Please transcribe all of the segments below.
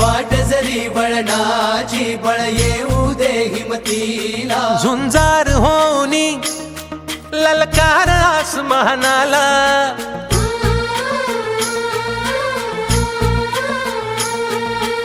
वाट जरी वळणाची बळ येऊ दे हिमतीला. झुंजार होनी ललकार आसमानाला.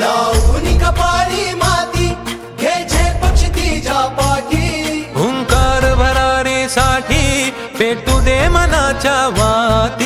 लावून कपाळी माती घ्यायचे पक्ष तिच्या पाठी. हुंकार भरारीसाठी पेटू दे मनाच्या वाती.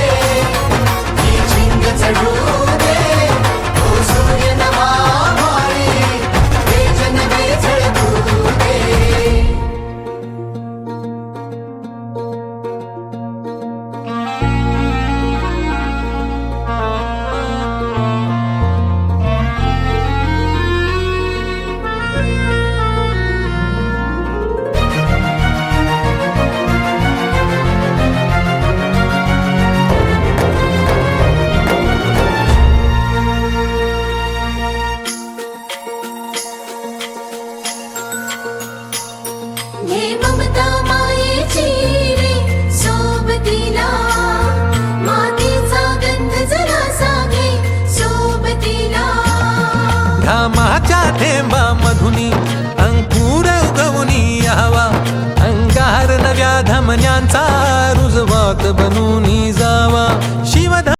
हे ममता मायेची रे सोबतीला मातीचा गंध जरासा घे सोबतीला घामाच्या थेंबा मधुनी अंकुर उगवनी हवा अंगार नव्या धमन्यांचा रुजवात बनून